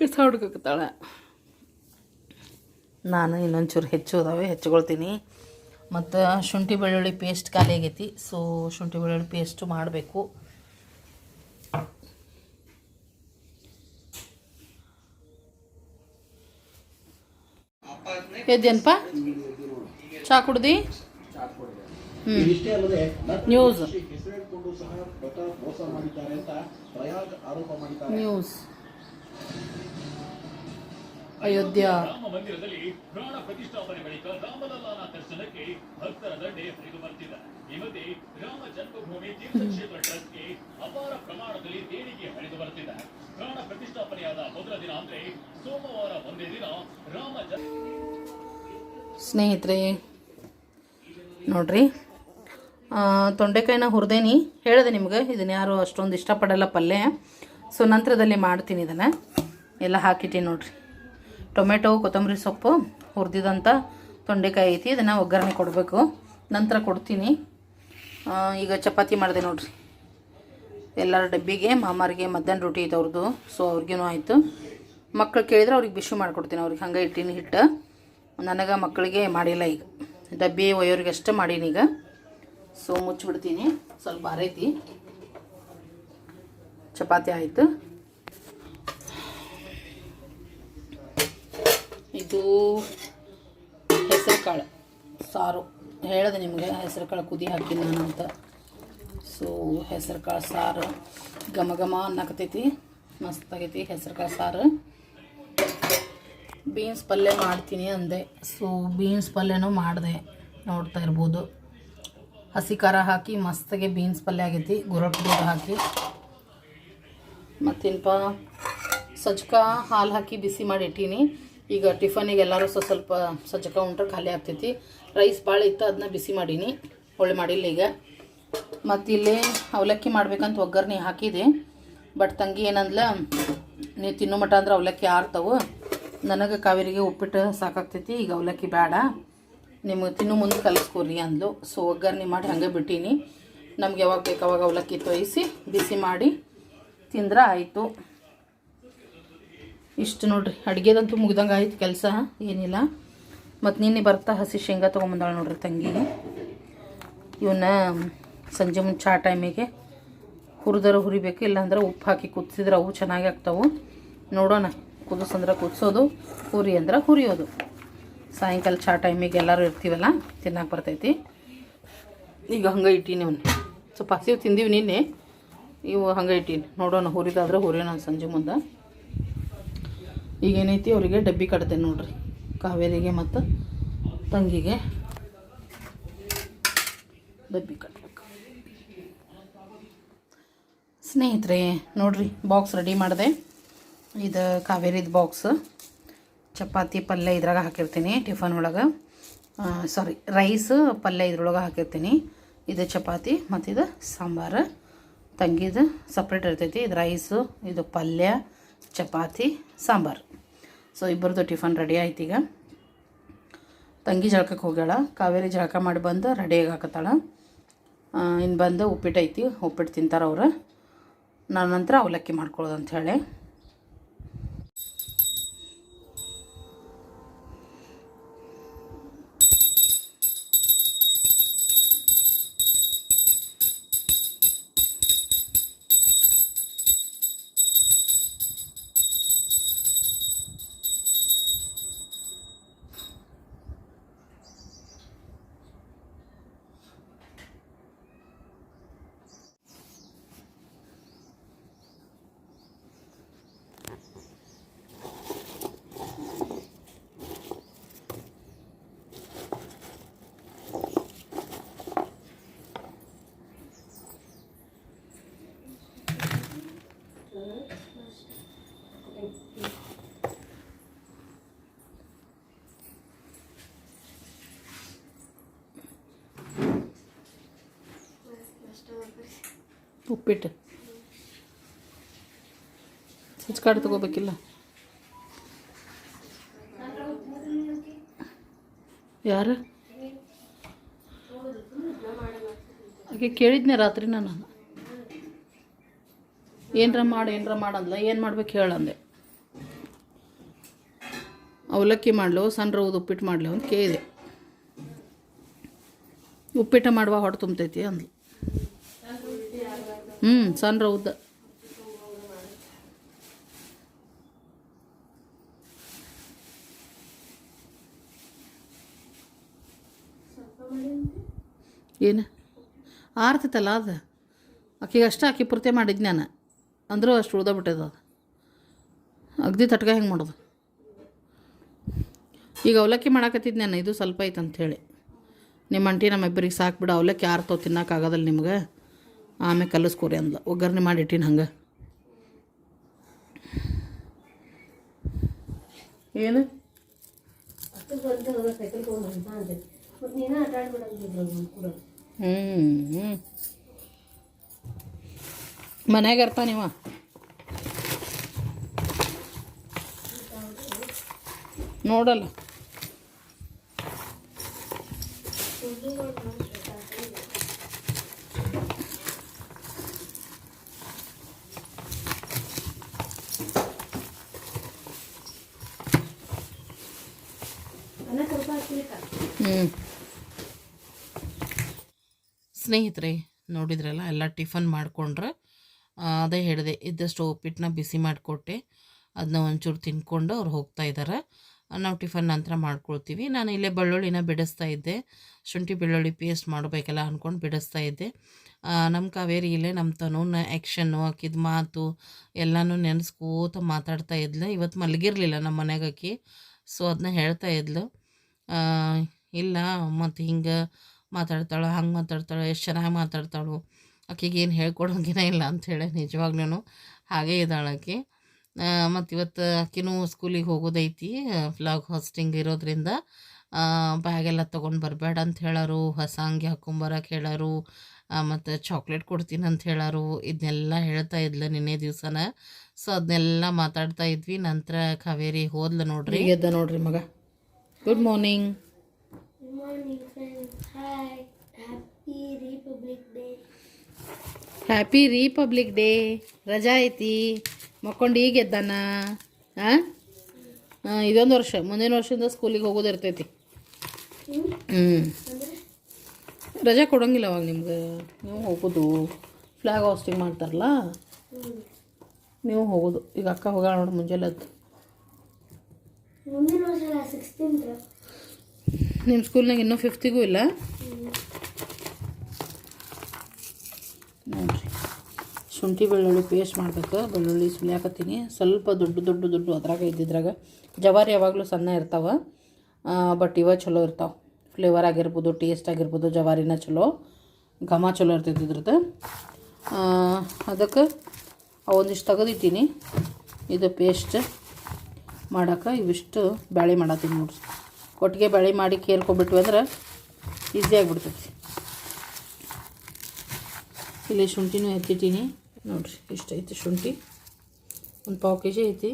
ಕಸ ಹುಡ್ಕತ್ತಾಳೆ ನಾನು ಇನ್ನೊಂಚೂರು ಹೆಚ್ಚು ಅದಾವೆ ಹೆಚ್ಚುಕೊಳ್ತೀನಿ ಮತ್ತು ಶುಂಠಿ ಬೆಳ್ಳುಳ್ಳಿ ಪೇಸ್ಟ್ ಖಾಲಿ ಆಗೈತಿ ಸೊ ಶುಂಠಿ ಬೆಳ್ಳುಳ್ಳಿ ಪೇಸ್ಟು ಮಾಡಬೇಕು. ಎದ್ದೇನಪ್ಪ ಚಾ ಕುಡ್ದಿ? ನ್ಯೂಸ್ ಹೆಸರಿಟ್ಕೊಂಡು ಅಯೋಧ್ಯ. ರಾಮ ಮಂದಿರದಲ್ಲಿ ಪ್ರಾಣ ಪ್ರತಿಷ್ಠಾಪನೆ ಬಳಿಕ ರಾಮಲಲ್ಲಾನ ದರ್ಶನಕ್ಕೆ ಭಕ್ತರ ದಂಡೆ ಹರಿದು ಬರ್ತಿದೆ ಈ ಮಧ್ಯೆ ರಾಮ ಜನ್ಮಭೂಮಿ ತೀರ್ಥಕ್ಷೇತ್ರ ಟ್ರಸ್ಟ್ಗೆ ಅಪಾರ ಪ್ರಮಾಣದಲ್ಲಿ ದೇಣಿಗೆ ಹರಿದು ಬರ್ತಿದೆ ಪ್ರಾಣ ಪ್ರತಿಷ್ಠಾಪನೆಯಾದ ಮೊದಲ ದಿನ ಅಂದ್ರೆ ಸೋಮವಾರ ಒಂದೇ ದಿನ ರಾಮ ಸ್ನೇಹಿತರೆ ನೋಡ್ರಿ ತೊಂಡೆಕಾಯಿನ ಹುರಿದೇನಿ ಹೇಳಿದೆ ನಿಮ್ಗೆ ಇದನ್ನ ಯಾರು ಅಷ್ಟೊಂದು ಇಷ್ಟಪಡಲ್ಲ ಪಲ್ಯ. ಸೊ ನಂತರದಲ್ಲಿ ಮಾಡ್ತೀನಿ ಇದನ್ನು. ಎಲ್ಲ ಹಾಕಿಟ್ಟೀನಿ ನೋಡ್ರಿ. ಟೊಮೆಟೊ, ಕೊತ್ತಂಬರಿ ಸೊಪ್ಪು ಹುರಿದಿದಂಥ ತೊಂಡೆಕಾಯಿ ಐತಿ, ಇದನ್ನು ಒಗ್ಗರಣೆ ಕೊಡಬೇಕು. ನಂತರ ಕೊಡ್ತೀನಿ. ಈಗ ಚಪಾತಿ ಮಾಡಿದೆ ನೋಡ್ರಿ. ಎಲ್ಲರ ಡಬ್ಬಿಗೆ, ಮಾಮಾರಿಗೆ ಮಧ್ಯಾಹ್ನ ರೊಟ್ಟಿ ಐತೆ ಅವ್ರದ್ದು ಸೊ ಅವ್ರಿಗೂ ಆಯಿತು. ಮಕ್ಕಳು ಕೇಳಿದ್ರೆ ಅವ್ರಿಗೆ ಬಿಸಿ ಮಾಡಿಕೊಡ್ತೀನಿ. ಅವ್ರಿಗೆ ಹಂಗೆ ಇಟ್ಟಿನಿ ಹಿಟ್ಟು. ನನಗೆ ಮಕ್ಕಳಿಗೆ ಮಾಡಿಲ್ಲ ಈಗ. ಡಬ್ಬಿ ಒಯ್ಯೋರಿಗೆ ಅಷ್ಟೇ ಮಾಡೀನಿ ಈಗ. ಸೊ ಮುಚ್ಚಿಬಿಡ್ತೀನಿ. ಸ್ವಲ್ಪ ಬಾರೈತಿ ಚಪಾತಿ ಆಯಿತು. ಇದು ಹೆಸರು ಕಾಳು ಸಾರು. ಹೇಳಿದೆ ನಿಮಗೆ ಹೆಸರು ಕಾಳು ಕುದಿ ಹಾಕಿ ನಾನು ಅಂತ. ಸೊ ಹೆಸರು ಕಾಳು ಸಾರು. ಘಮ ಘಮ ಅನ್ನಕತೈತಿ ಮಸ್ತಾಗೈತಿ ಹೆಸರು ಕಾಳು ಸಾರು. ಬೀನ್ಸ್ ಪಲ್ಯ ಮಾಡ್ತೀನಿ ಅಂದೆ. ಸೊ ಬೀನ್ಸ್ ಪಲ್ಯನೂ ಮಾಡಿದೆ. ನೋಡ್ತಾ ಇರ್ಬೋದು. ಹಸಿ ಖಾರ ಹಾಕಿ ಮಸ್ತಾಗೆ ಬೀನ್ಸ್ ಪಲ್ಯ ಆಗೈತಿ. ಗುರಟ್ ಹಾಕಿ. ಮತ್ತೇನಪ್ಪ ಸಜ್ಕ ಹಾಲು ಹಾಕಿ ಬಿಸಿ ಮಾಡಿ ಇಟ್ಟೀನಿ. ಈಗ ಟಿಫನಿಗೆ ಎಲ್ಲರೂ ಸ್ವಲ್ಪ ಸ್ವಲ್ಪ ಸಜ್ಜಕ ಉಂಟ್ರೆ ಖಾಲಿ ಆಗ್ತೈತಿ. ರೈಸ್ ಭಾಳ ಇತ್ತು ಅದನ್ನ ಬಿಸಿ ಮಾಡೀನಿ, ಒಳ್ಳೆ ಮಾಡಿಲ್ಲ ಈಗ. ಮತ್ತು ಇಲ್ಲಿ ಅವಲಕ್ಕಿ ಮಾಡ್ಬೇಕಂತ ಒಗ್ಗರಣೆ ಹಾಕಿದೆ. ಬಟ್ ತಂಗಿ ಏನಂದ್ಲ, ನೀ ತಿನ್ನೋ ಮಟ ಅಂದ್ರೆ ಅವಲಕ್ಕಿ ಆರ್ತವು. ನನಗೆ ಕಾವೇರಿಗೆ ಉಪ್ಪಿಟ್ಟು ಸಾಕಾಗ್ತೈತಿ, ಈಗ ಅವಲಕ್ಕಿ ಬೇಡ ನಿಮಗೆ ತಿನ್ನು ಮುಂದೆ ಕಲಿಸ್ಕೊರಿ ಅಂದ್ಲು. ಸೊ ಒಗ್ಗರಣೆ ಮಾಡಿ ಹಂಗೆ ಬಿಟ್ಟೀನಿ. ನಮ್ಗೆ ಯಾವಾಗ ಬೇಕು ಅವಾಗ ಅವಲಕ್ಕಿ ತೊಯಿಸಿ, ಬಿಸಿ ಮಾಡಿ ತಿಂದ್ರೆ ಆಯಿತು. ಇಷ್ಟು ನೋಡ್ರಿ, ಅಡುಗೆದಂತೂ ಮುಗ್ದಂಗೆ ಆಯ್ತು ಕೆಲಸ, ಏನಿಲ್ಲ. ಮತ್ತು ನಿನ್ನೆ ಬರ್ತಾ ಹಸಿ ಶೇಂಗಾ ತೊಗೊಂಬಂದಾಳೆ ನೋಡ್ರಿ ತಂಗಿ. ಇವನ್ನ ಸಂಜೆ ಮುಂಚೆ ಚಾ ಟೈಮಿಗೆ ಹುರಿದರ ಹುರಿಬೇಕು, ಇಲ್ಲಾಂದ್ರೆ ಉಪ್ಪು ಹಾಕಿ ಕುದಿಸಿದ್ರೆ ಅವು ಚೆನ್ನಾಗಿ ಆಗ್ತಾವೆ. ನೋಡೋಣ, ಕುದಿಸಂದ್ರೆ ಕುದಿಸೋದು, ಹುರಿ ಅಂದ್ರೆ ಹುರಿಯೋದು. ಸಾಯಂಕಾಲ ಚಾ ಟೈಮಿಗೆ ಎಲ್ಲರೂ ಇರ್ತೀವಲ್ಲ ತಿನ್ನಕ್ಕೆ ಬರ್ತೈತಿ. ಈಗ ಹಂಗೆ ಇಟ್ಟೀನಿ ಅವನು. ಸ್ವಲ್ಪ ಹಸಿವು ತಿಂದೀವಿ ನಿನ್ನೆ, ಇವು ಹಂಗೆ ಇಟ್ಟೀನಿ. ನೋಡೋಣ, ಹುರಿದಾದ್ರೆ ಹುರಿಯೋಣ ಸಂಜೆ ಮುಂದೆ. ಈಗೇನೈತಿ, ಅವರಿಗೆ ಡಬ್ಬಿ ಕಟ್ತೇನೆ ನೋಡ್ರಿ. ಕಾವೇರಿಗೆ ಮತ್ತು ತಂಗಿಗೆ ಡಬ್ಬಿ ಕಟ್ಬೇಕು. ಸ್ನೇಹಿತರೆ, ನೋಡ್ರಿ ಬಾಕ್ಸ್ ರೆಡಿ ಮಾಡಿದೆ. ಇದು ಕಾವೇರಿದ ಬಾಕ್ಸ್ ಚಪಾತಿ ಪಲ್ಯ ಇದ್ರಾಗ ಹಾಕಿರ್ತೀನಿ ಟಿಫನ್ ಒಳಗೆ. ಸಾರಿ ರೈಸ್ ಪಲ್ಯ ಇದ್ರೊಳಗೆ ಹಾಕಿರ್ತೀನಿ. ಇದು ಚಪಾತಿ ಮತ್ತು ಇದು ಸಾಂಬಾರು. ತಂಗಿದು ಸಪ್ರೇಟ್ ಇರ್ತೈತಿ. ಇದು ರೈಸು ಇದು ಪಲ್ಯ, ಚಪಾತಿ, ಸಾಂಬಾರು. ಸೊ ಇಬ್ಬರದು ಟಿಫನ್ ರೆಡಿ ಆಯ್ತು ಈಗ. ತಂಗಿ ಜಳಕಕ್ಕೆ ಹೋಗ್ಯಾಳ. ಕಾವೇರಿ ಜಳಕ ಮಾಡಿ ಬಂದು ರೆಡಿಯಾಗಿ ಹಾಕತ್ತಾಳ. ಇನ್ನು ಬಂದು ಉಪ್ಪಿಟ್ಟು ಐತಿ, ಉಪ್ಪಿಟ್ಟು ತಿಂತಾರೆ ಅವ್ರು. ನಾನು ನಂತರ ಅವಲಕ್ಕಿ ಮಾಡ್ಕೊಳ್ಳೋದು ಅಂತ ಉಪ್ಪಿಟ್ಟು. Switch card ತೊಗೋಬೇಕಿಲ್ಲ. ಯಾರು? ಹಾಗೆ ಕೇಳಿದ್ನೆ ರಾತ್ರಿ ನಾನು. ಏನರ ಮಾಡು, ಏನರ ಮಾಡಂದ್ಲ ಏನು ಮಾಡ್ಬೇಕು ಹೇಳಂದೆ ಅವಲಕ್ಕಿ ಮಾಡ್ಲು, ಸಣ್ಣ ರವ್ದು ಉಪ್ಪಿಟ್ಟು ಮಾಡ್ಲು ಅಂತ ಕೇಳಿದೆ. ಉಪ್ಪಿಟ್ಟು ಮಾಡುವ ಹೊಟ್ಟೆ ತುಂಬತೈತಿ ಅಂದ್ಲು. ಹ್ಞೂ ಸಣ್ಣ ಉದ್ದ ಏನು? ಆರ್ತೈತಲ್ಲ ಅದು? ಆಕಿಗೆ ಅಷ್ಟೇ ಆಕಿ ಪೂರ್ತಿ ಮಾಡಿದ್ ನಾನು ಅಂದರೂ ಅಷ್ಟು ಉಳ್ದ ಬಿಟ್ಟದ ಅದು. ಅಗ್ದಿ ತಟ್ಕ ಹೆಂಗೆ ಮಾಡೋದು? ಈಗ ಅವಲಕ್ಕಿ ಮಾಡಾಕತ್ತಿದ್ದು ನಾನು ಇದು ಸ್ವಲ್ಪ ಐತೆ ಅಂಥೇಳಿ ನಿಮ್ಮ ಅಂಟಿ ನಮ್ಮಿಬ್ಬರಿಗೆ ಸಾಕು ಬಿಡು, ಅವಲಕ್ಕಿ ಆರ್ತವ್ ತಾವು ತಿನ್ನೋಕ್ಕಾಗೋದಲ್ಲ ನಿಮ್ಗೆ. ಆಮೇಲೆ ಕಲಿಸ್ಕೊರಿ ಅಂದ್ಲ. ಒಗ್ಗರಣೆ ಮಾಡಿಟ್ಟಿನಿ ಹಂಗೆ. ಏನು? ಹ್ಞೂ ಹ್ಞೂ ಮನ್ಯಾಗ ನೀವ? ನೋಡಲ್ಲ ಹ್ಞೂ ಸ್ನೇಹಿತರೆ, ನೋಡಿದ್ರಲ್ಲ, ಎಲ್ಲ ಟಿಫನ್ ಮಾಡಿಕೊಂಡ್ರೆ. ಅದೇ ಹೇಳಿದೆ, ಇದ್ದಷ್ಟು ಉಪ್ಪಿಟ್ಟನ್ನ ಬಿಸಿ ಮಾಡಿಕೊಟ್ಟೆ. ಅದನ್ನ ಒಂಚೂರು ತಿನ್ಕೊಂಡು ಅವ್ರು ಹೋಗ್ತಾ ಇದ್ದಾರೆ ನಾವು ಟಿಫನ್ ನಂತರ ಮಾಡ್ಕೊಳ್ತೀವಿ. ನಾನು ಇಲ್ಲೇ ಬೆಳ್ಳುಳ್ಳಿನ ಬಿಡಿಸ್ತಾ ಇದ್ದೆ. ಶುಂಠಿ ಬೆಳ್ಳುಳ್ಳಿ ಪೇಸ್ಟ್ ಮಾಡಬೇಕಲ್ಲ ಅಂದ್ಕೊಂಡು ಬಿಡಿಸ್ತಾ ಇದ್ದೆ. ನಮ್ಮ ಕಾವೇರಿ ಇಲ್ಲೇ ನಮ್ಮ ತನೂನ ಆ್ಯಕ್ಷನ್ನು ಆಕಿದ ಮಾತು ಎಲ್ಲನೂ ನೆನೆಸ್ಕೋತ ಮಾತಾಡ್ತಾ ಇದ್ಲು. ಇವತ್ತು ಮಲಗಿರಲಿಲ್ಲ ನಮ್ಮ ಮನೆಗೆ ಸೊ ಅದನ್ನ ಹೇಳ್ತಾ ಇದ್ಲು. ಇಲ್ಲ, ಮತ್ತು ಹಿಂಗೆ ಮಾತಾಡ್ತಾಳೆ ಹಂಗೆ ಮಾತಾಡ್ತಾಳೆ ಎಷ್ಟು ಚೆನ್ನಾಗಿ ಮಾತಾಡ್ತಾಳು ಆಕೆಗೆ ಏನು ಹೇಳ್ಕೊಡೋಂಗಿನ ಇಲ್ಲ ಅಂಥೇಳಿ ನಿಜವಾಗ್ಲೂ ಹಾಗೇ ಇದ್ದಾಳೆ ಆಕೆ. ಮತ್ತು ಇವತ್ತು ಆಕಿನೂ ಸ್ಕೂಲಿಗೆ ಹೋಗೋದೈತಿ ಫ್ಲಾಗ್ ಹಾಸ್ಟಿಂಗ್ ಇರೋದ್ರಿಂದ. ಬ್ಯಾಗೆಲ್ಲ ತೊಗೊಂಡು ಬರಬೇಡ ಅಂತ ಹೇಳೋರು ಹೊಸ ಅಂಗಿ ಹಾಕೊಂಬರಕ್ಕೆ ಹೇಳೋರು ಮತ್ತು ಚಾಕ್ಲೇಟ್ ಕೊಡ್ತೀನಿ ಅಂತ ಹೇಳೋರು ಇದನ್ನೆಲ್ಲ ಹೇಳ್ತಾ ಇದ್ಲು ನಿನ್ನೆ ದಿವಸನ. ಸೊ ಅದನ್ನೆಲ್ಲ ಮಾತಾಡ್ತಾ ಇದ್ವಿ. ನಂತರ ಕಾವೇರಿ ಹೋದ್ಲು ನೋಡ್ರಿ. ಎದ್ದ ನೋಡ್ರಿ ಮಗ. Good morning happy republic day ರಜಾ ಐತಿ. ಮಕ್ಕೊಂಡು ಈಗ ಎದ್ದಾನ? ಹಾಂ ಇದೊಂದು ವರ್ಷ. ಮುಂದಿನ ವರ್ಷದಿಂದ ಸ್ಕೂಲಿಗೆ ಹೋಗೋದು ಇರ್ತೈತಿ. ಹ್ಞೂ ರಜೆ ಕೊಡೋಂಗಿಲ್ಲ ಅವಾಗ ನಿಮ್ಗೆ. ನೀವು ಹೋಗೋದು. ಫ್ಲಾಗ್ ಹಾಸ್ಟಿಂಗ್ ಮಾಡ್ತಾರಲ್ಲ? ನೀವು ಹೋಗೋದು. ಈಗ ಅಕ್ಕ ಹೋಗೋಣ ನೋಡಿ ಮುಂಜಾನೆ ಎದ್ದು ಮುಂದಿನ ವರ್ಷ ಸಿಕ್ಸ್ಟೀನ್ತ್ ನಿಮ್ಮ ಸ್ಕೂಲ್ನಾಗ ಇನ್ನೂ ಫಿಫ್ತಿಗೂ ಇಲ್ಲ? ನೋಡಿರಿ. ಶುಂಠಿ ಬೆಳ್ಳುಳ್ಳಿ ಪೇಸ್ಟ್ ಮಾಡ್ಬೇಕು. ಬೆಳ್ಳುಳ್ಳಿ ಸುಲಿಯಾಕತ್ತೀನಿ. ಸ್ವಲ್ಪ ದೊಡ್ಡ ದೊಡ್ಡ ದೊಡ್ಡ ಅದ್ರಾಗ ಇದ್ದಿದ್ರಾಗ. ಜವಾರಿ ಯಾವಾಗಲೂ ಸಣ್ಣ ಇರ್ತಾವೆ. ಬಟ್ ಇವ ಚಲೋ ಇರ್ತಾವೆ. ಫ್ಲೇವರ್ ಆಗಿರ್ಬೋದು ಟೇಸ್ಟ್ ಆಗಿರ್ಬೋದು, ಜವಾರಿನ ಚಲೋ. ಘಮ ಚಲೋ ಇರ್ತೈತಿ ಇದ್ರದ್ದು ಅದಕ್ಕೆ ಒಂದಿಷ್ಟು ತೆಗೆದಿದ್ದೀನಿ ಇದು ಪೇಸ್ಟ್ ಮಾಡೋಕೆ ಇವಿಷ್ಟು ಬ್ಯಾಳೆ ಮಾಡತ್ತೀನಿ ನೋಡ್ರಿ. ಕೊಟ್ಟಿಗೆ ಬಳೆ ಮಾಡಿ ಕೇರ್ಕೊಬಿಟ್ವಿ ಅಂದ್ರೆ ಈಸಿ ಆಗಿಬಿಡ್ತೈತಿ. ಇಲ್ಲಿ ಶುಂಠಿನೂ ಎತ್ತಿಟ್ಟೀನಿ. ನೋಡ್ರಿ ಇಷ್ಟೈತಿ ಶುಂಠಿ? ಒಂದು ಪಾವು ಕೆ ಜಿ ಐತಿ.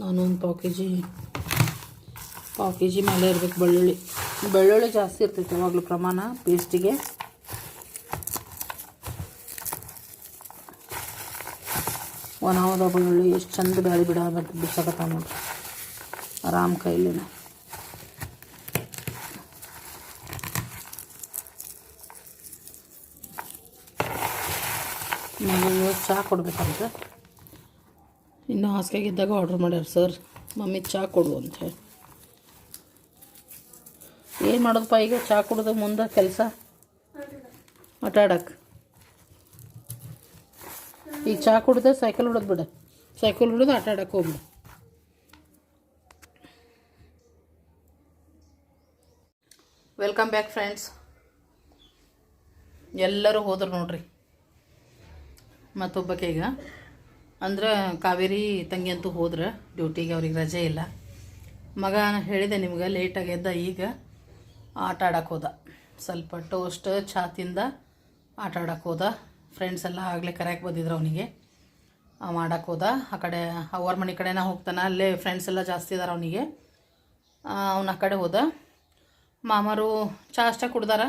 ನಾನು ಒಂದು ಪಾವು ಕೆ ಜಿ ಪಾವು ಕೆ ಜಿ ಮೇಲೆ ಇರ್ಬೇಕು ಬೆಳ್ಳುಳ್ಳಿ. ಬೆಳ್ಳುಳ್ಳಿ ಜಾಸ್ತಿ ಇರ್ತೈತಿ ಯಾವಾಗಲೂ ಪ್ರಮಾಣ ಪೇಸ್ಟಿಗೆ ಒಣದ ಬೆಳ್ಳುಳ್ಳಿ, ಎಷ್ಟು ಚಂದ ಬ್ಯಾಳಿ ಬಿಡ ಬಿಡ್ಸಕತ್ತ ನೋಡ್ರಿ. ಆರಾಮ್ ಕೈಲಿನ. ಚಹಾ ಕೊಡ್ಬೇಕಂತ ಇನ್ನು ಹಾಸಿಗೆಗಿದ್ದಾಗ ಆರ್ಡ್ರ್ ಮಾಡ್ಯಾರ ಸರ್ ಮಮ್ಮಿ ಚಹಾ ಕೊಡು ಅಂತ ಹೇಳಿ. ಏನು ಮಾಡೋದಪ್ಪ ಈಗ? ಚಹಾ ಕುಡ್ದು ಮುಂದೆ ಕೆಲಸ? ಆಟಾಡಕ್ಕೆ ಈಗ ಚಹಾ ಕುಡ್ದೆ ಸೈಕಲ್ ಹೊಡೋದು ಬಿಡ. ಸೈಕಲ್ ಹೊಡೋದು ಆಟ ಆಡಕ್ಕೆ ಹೋಗ್ಬಿಡು. ವೆಲ್ಕಮ್ ಬ್ಯಾಕ್ ಫ್ರೆಂಡ್ಸ್ ಎಲ್ಲರೂ ಹೋದ್ರು ನೋಡ್ರಿ. ಮತ್ತೊಬ್ಬಕ್ಕೆ ಈಗ. ಅಂದ್ರೆ ಕಾವೇರಿ ತಂಗಿ ಅಂತೂ ಹೋದ್ರೆ. ಡ್ಯೂಟಿಗೆ ಅವ್ರಿಗೆ ರಜೆ ಇಲ್ಲ. ಮಗ ಹೇಳಿದೆ ನಿಮ್ಗೆ ಲೇಟಾಗಿ ಎದ್ದ ಈಗ ಆಟ ಆಡಕ್ಕೆ ಹೋದ. ಸ್ವಲ್ಪ ಟೋಸ್ಟ್ ಚಾತಿಂದ ಆಟ ಆಡಕ್ಕೆ ಹೋದ. ಫ್ರೆಂಡ್ಸ್ ಎಲ್ಲ ಆಗಲೇ ಕರೆಯಕ್ಕೆ ಬಂದಿದ್ರು ಅವನಿಗೆ. ಮಾಡಕ್ಕೆ ಹೋದ. ಆ ಕಡೆ ಅವ್ರ ಮನೆ ಕಡೆನ ಹೋಗ್ತಾನೆ. ಅಲ್ಲೇ ಫ್ರೆಂಡ್ಸ್ ಎಲ್ಲ ಜಾಸ್ತಿ ಇದಾರೆ ಅವನಿಗೆ. ಅವನ ಆ ಕಡೆ ಹೋದ. ಮಾಮರು ಅಷ್ಟೇ ಕುಡ್ದಾರ.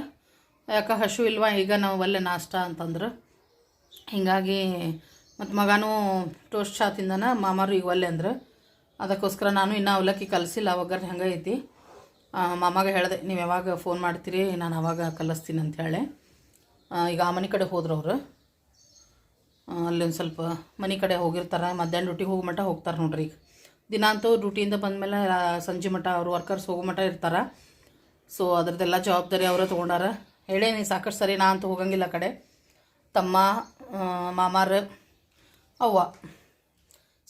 ಯಾಕೆ ಹಶು ಇಲ್ವಾ, ಈಗ ನಾವು ಒಲ್ಲೆ ನಾಷ್ಟ ಅಂತಂದ್ರೆ. ಹೀಗಾಗಿ ಮತ್ತು ಮಗನೂ ಟೋಸ್ಟ್ ಚಾ ತಿಂದನ, ಮಾಮಾರು ಈಗ ಒಲ್ಲೆ ಅಂದ್ರೆ. ಅದಕ್ಕೋಸ್ಕರ ನಾನು ಇನ್ನೂ ಅವಲಕ್ಕಿ ಕಲಿಸಿಲ್ಲ ಒಗ್ಗರಣೆ ಹೆಂಗೆ ಐತಿ. ಮಾಮಾಗ ಹೇಳಿದೆ, ನೀವು ಯಾವಾಗ ಫೋನ್ ಮಾಡ್ತೀರಿ, ನಾನು ಅವಾಗ ಕಲಿಸ್ತೀನಿ ಅಂತ ಹೇಳಿ. ಈಗ ಆ ಮನೆ ಕಡೆ ಹೋದ್ರು ಅವರು. ಅಲ್ಲಿ ಒಂದು ಸ್ವಲ್ಪ ಮನೆ ಕಡೆ ಹೋಗಿರ್ತಾರೆ, ಮಧ್ಯಾಹ್ನ ಡ್ಯೂಟಿಗೆ ಹೋಗೋ ಮಟ್ಟ ಹೋಗ್ತಾರೆ ನೋಡ್ರಿ ಈಗ. ದಿನ ಅಂತೂ ಡ್ಯೂಟಿಯಿಂದ ಬಂದಮೇಲೆ ಸಂಜೆ ಮಟ್ಟ ಅವರು ವರ್ಕರ್ಸ್ ಹೋಗೋ ಮಟ್ಟ ಇರ್ತಾರೆ. ಸೊ ಅದ್ರದ್ದೆಲ್ಲ ಜವಾಬ್ದಾರಿ ಅವರೇ ತೊಗೊಂಡಾರ. ಹೇಳೇನಿ ಸಾಕಷ್ಟು ಸರಿ ನಾ ಅಂತೂ ಹೋಗಂಗಿಲ್ಲ ಕಡೆ. ತಮ್ಮ ಮಾಮಾರ, ಅವ್ವ.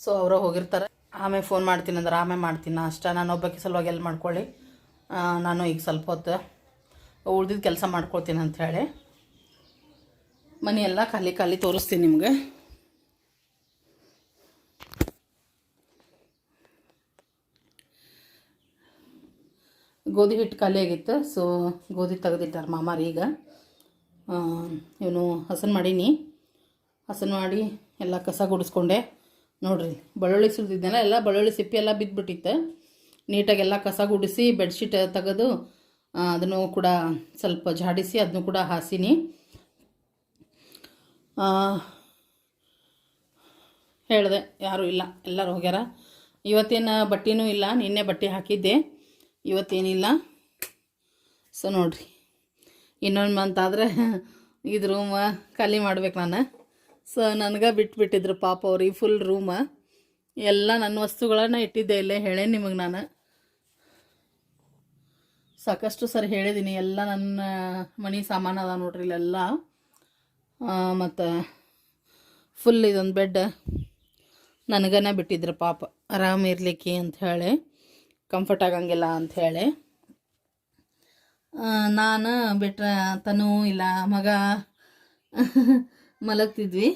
ಸೊ ಅವರು ಹೋಗಿರ್ತಾರೆ. ಆಮೇಲೆ ಫೋನ್ ಮಾಡ್ತೀನಿ ಅಂದ್ರೆ ಆಮೇಲೆ ಮಾಡ್ತೀನಿ. ಅಷ್ಟೇ, ನಾನು ಒಬ್ಬಕ್ಕೆ ಸಲುವಾಗಿ ಎಲ್ಲಿ ಮಾಡ್ಕೊಳ್ಳಿ. ನಾನು ಈಗ ಸ್ವಲ್ಪ ಹೊತ್ತು ಉಳ್ದಿದ್ದು ಕೆಲಸ ಮಾಡ್ಕೊಳ್ತೀನಿ ಅಂತ ಹೇಳಿ. ಮನೆ ಎಲ್ಲ ಖಾಲಿ ಖಾಲಿ ತೋರಿಸ್ತೀನಿ ನಿಮ್ಗೆ. ಗೋಧಿ ಹಿಟ್ಟು ಖಾಲಿ ಆಗಿತ್ತು. ಸೊ ಗೋಧಿ ತೆಗೆದಿಟ್ಟಾರ ಮಾಮಾರಿ ಈಗ. ಇವನು ಹಸನ್ ಮಾಡೀನಿ. ಹಸನ್ ಮಾಡಿ ಎಲ್ಲ ಕಸ ಗುಡಿಸ್ಕೊಂಡೆ. ನೋಡ್ರಿ, ಬೆಳ್ಳುಳ್ಳಿ ಸುರಿದಿದ್ದೆಲ್ಲ ಎಲ್ಲ ಬೆಳ್ಳುಳ್ಳಿ ಸಿಪ್ಪಿ ಎಲ್ಲ ಬಿದ್ದುಬಿಟ್ಟಿತ್ತು ನೀಟಾಗೆಲ್ಲ ಕಸ ಗುಡಿಸಿ, ಬೆಡ್ಶೀಟ್ ತೆಗೆದು ಅದನ್ನು ಕೂಡ ಸ್ವಲ್ಪ ಜಾಡಿಸಿ ಅದನ್ನು ಕೂಡ ಹಾಸಿನಿ. ಹೇಳಿದೆ, ಯಾರೂ ಇಲ್ಲ. ಎಲ್ಲರೂ ಹೋಗ್ಯಾರ. ಇವತ್ತೇನು ಬಟ್ಟೆನೂ ಇಲ್ಲ, ನಿನ್ನೆ ಬಟ್ಟೆ ಹಾಕಿದ್ದೆ. ಇವತ್ತೇನಿಲ್ಲ. ಸೊ ನೋಡ್ರಿ. ಇನ್ನೊಂದು ಮಂತ್ ಆದರೆ ಇದು ರೂಮ ಖಾಲಿ ಮಾಡ್ಬೇಕು ನಾನು. ಸೊ ನನಗೆ ಬಿಟ್ಬಿಟ್ಟಿದ್ರು ಪಾಪ ಅವ್ರಿಗೆ ಫುಲ್ ರೂಮ ಎಲ್ಲ ನನ್ನ ವಸ್ತುಗಳನ್ನು ಇಟ್ಟಿದ್ದೆ ಇಲ್ಲೇ ಹೇಳೇ ನಿಮಗೆ ನಾನು. ಸಾಕಷ್ಟು ಸರಿ ಹೇಳಿದ್ದೀನಿ ಎಲ್ಲ ನನ್ನ ಮನೆ ಸಾಮಾನು ಅದ ನೋಡ್ರಿ ಇಲ್ಲೆಲ್ಲ. ಮತ್ತು ಫುಲ್ ಇದೊಂದು ಬೆಡ್ ನನಗನ ಬಿಟ್ಟಿದ್ರು ಪಾಪ. ಆರಾಮ ಇರಲಿಕ್ಕೆ ಅಂತ ಹೇಳಿ. ಕಂಫರ್ಟ್ ಆಗಂಗಿಲ್ಲ ಅಂತ ಹೇಳಿ. ನಾನು ಬಿಟ್ರೆ ತನು ಇಲ್ಲ, ಮಗ ಮಲಗ್ತಿದ್ವಿ.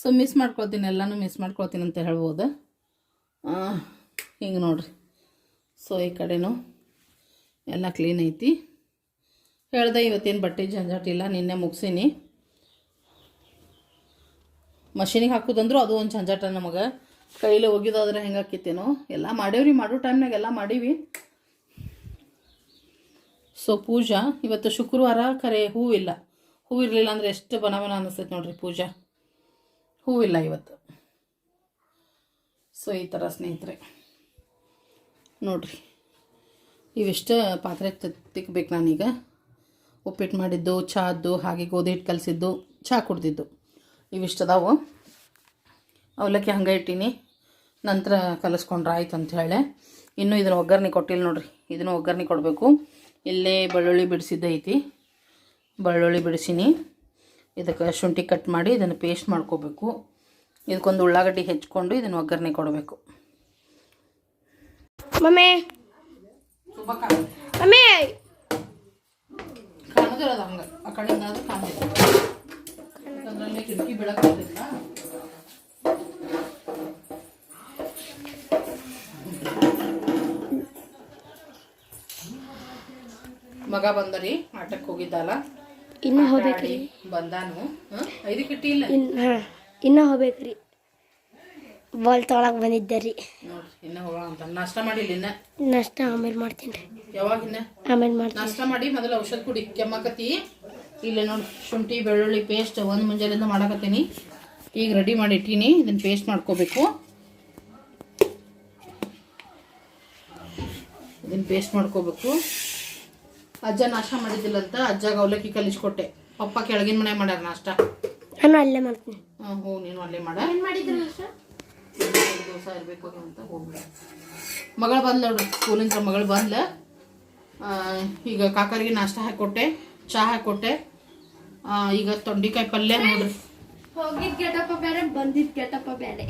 ಸೊ ಮಿಸ್ ಮಾಡ್ಕೊಳ್ತೀನಿ, ಎಲ್ಲನೂ ಮಿಸ್ ಮಾಡ್ಕೊಳ್ತೀನಿ ಅಂತ ಹೇಳ್ಬೋದು. ಹಿಂಗೆ ನೋಡ್ರಿ. ಸೊ ಈ ಕಡೆನೂ ಎಲ್ಲ ಕ್ಲೀನ್ ಐತಿ. ಹೇಳ್ದೆ ಇವತ್ತೇನು ಬಟ್ಟೆ ಜಂಜಾಟ ಇಲ್ಲ, ನಿನ್ನೆ ಮುಗಿಸೀನಿ. ಮಷೀನಿಗೆ ಹಾಕೋದಂದ್ರೂ ಅದು ಒಂದು ಜಂಜಾಟ ನಮಗೆ. ಕೈಲಿ ಒಗಿದಾದ್ರೆ ಹೆಂಗೆ ಹಾಕಿತ್ತೇನೋ ಎಲ್ಲ ಮಾಡೇವ್ರಿ ಮಾಡೋ ಟೈಮ್ನಾಗ ಎಲ್ಲ ಮಾಡೀವಿ. ಸೊ ಪೂಜಾ, ಇವತ್ತು ಶುಕ್ರವಾರ ಕರೆ ಹೂವಿಲ್ಲ. ಹೂ ಇರಲಿಲ್ಲ ಅಂದರೆ ಎಷ್ಟು ಬನವನ ಬನ ಅನ್ನಿಸ್ತೈತೆ ನೋಡ್ರಿ ಪೂಜಾ? ಹೂವಿಲ್ಲ ಇವತ್ತು. ಸೊ ಈ ಥರ ಸ್ನೇಹಿತರೆ. ನೋಡ್ರಿ, ಇವಿಷ್ಟು ಪಾತ್ರೆ ತಿಕ್ಕಬೇಕು ನಾನೀಗ. ಉಪ್ಪಿಟ್ಟು ಮಾಡಿದ್ದು, ಚಾದ್ದು, ಹಾಗೆ ಗೋಧಿ ಹಿಟ್ಟು ಕಲಸಿದ್ದು ಚಹಾ ಕುಡ್ದಿದ್ದು. ಇವಿಷ್ಟು ಅದಾವು ಅವಲಕ್ಕಿ ಹಂಗೆ ಇಟ್ಟೀನಿ. ನಂತರ ಕಲಿಸ್ಕೊಂಡ್ರೆ ಆಯ್ತು ಅಂತ ಹೇಳಿ. ಇನ್ನೂ ಇದನ್ನು ಒಗ್ಗರಣೆ ಕೊಟ್ಟಿಲ್ಲ ನೋಡ್ರಿ. ಇದನ್ನು ಒಗ್ಗರಣೆ ಕೊಡಬೇಕು. ಇಲ್ಲೇ ಬೆಳ್ಳುಳ್ಳಿ ಬಿಡಿಸಿದ್ದೈತಿ ಬೆಳ್ಳುಳ್ಳಿ ಬಿಡಿಸಿನಿ. ಇದಕ್ಕೆ ಶುಂಠಿ ಕಟ್ ಮಾಡಿ ಇದನ್ನು ಪೇಸ್ಟ್ ಮಾಡ್ಕೋಬೇಕು. ಇದಕ್ಕೊಂದು ಉಳ್ಳಾಗಡ್ಡಿ ಹೆಚ್ಕೊಂಡು ಇದನ್ನು ಒಗ್ಗರಣೆ ಕೊಡಬೇಕು. ಮಮ್ಮಿ. ಮಮ್ಮಿ. ಕಾಣೋದಿರೋದು ಹಂಗೆ. ಆ ಕಡೆಯಿಂದ ಕಾಣ್ತೈತೆ ಅದರಲ್ಲಿ ಕಿಟಕಿ ಮಗ ಬಂದರಿ ಆಟಕ್ಕೆ ಹೋಗಿದ್ದಲ್ಲ. ಇನ್ನು ಹೋಗ್ಬೇಕ್ರಿ. ಬಂದಾನು. ಐದು ಐದಕ್ಕೆ ಇಟ್ಟಿಲ್ಲ ಇನ್ನು ಇನ್ನೂ ಹೋಗ್ಬೇಕ್ರಿ. ಬಾಲ್ ತೊಳಗೆ ಬಂದಿದ್ದೆ ರೀ. ನೋಡ್ರಿ ಇನ್ನ ಹೋಗೋಣ ಅಂತ. ನಾಷ್ಟ ಮಾಡಿಲ್ಲ ಇನ್ನ? ನಾಷ್ಟ ಆಮೇಲೆ ಮಾಡ್ತೀನಿ ರೀ. ಯಾವಾಗ ಇನ್ನ? ಆಮೇಲೆ ಮಾಡ್ತೀನಿ. ನಾಷ್ಟ ಮಾಡಿ ಮೊದಲು ಔಷಧ ಕುಡಿ. ಕೆಮ್ಮಕತಿ ಇಲ್ಲ ನೋಡಿ ಶುಂಠಿ ಬೆಳ್ಳುಳ್ಳಿ ಪೇಸ್ಟ್ ಒಂದು ಮುಂಜಾನೆಯಿಂದ ಮಾಡಕತ್ತೀನಿ. ಈಗ ರೆಡಿ ಮಾಡಿ ಇಟ್ಟೀನಿ. ಇದನ್ನ ಪೇಸ್ಟ್ ಮಾಡ್ಕೋಬೇಕು. ಇದನ್ನ ಪೇಸ್ಟ್ ಮಾಡ್ಕೋಬೇಕು. ಅಜ್ಜ ನಾಷ್ಟ ಮಾಡಿದ್ದಿಲ್ಲ ಅಂತ ಅಜ್ಜ ಅವಲಕ್ಕಿ ಕಲಿಸ್ಕೊಟ್ಟೆ ಪಪ್ಪ ಕೆಳಗಿನ ಮನೆ ಮಾಡ್ಯಾರ ನಾಷ್ಟ. ನಾನು ಅಲ್ಲೇ ಮಾಡ್ತೀನಿ. ಹಾಂ ಹೋ ನೀನು ಅಲ್ಲೇ ಮಾಡ. ಏನು ಮಾಡಿದ್ರು ನಾಷ್ಟ? ದಿವಸ ಇರಬೇಕು ಅಂತ ಹೋಗ್ಬಿಡ. ಮಗಳು ಬಂದ್ ನೋಡ್ರಿ ಸ್ಕೂಲಿಂದ ಮಗಳು ಬಂದ್ಲ. ಆ, ಈಗ ಕಾಕರಿಗೆ ನಾಷ್ಟ ಹಾಕೊಟ್ಟೆ ಚಹಾ ಹಾಕೊಟ್ಟೆ. ಆ, ಈಗ ತೊಂಡಿಕಾಯಿ ಪಲ್ಯ ನೋಡ್ರಿ. ಹೋಗಿದ್ ಕೆಟ್ಟಪ್ಪ ಬೇರೆ ಬಂದಿದ್ ಗೆಟಪ್ಪ ಬೇರೆ.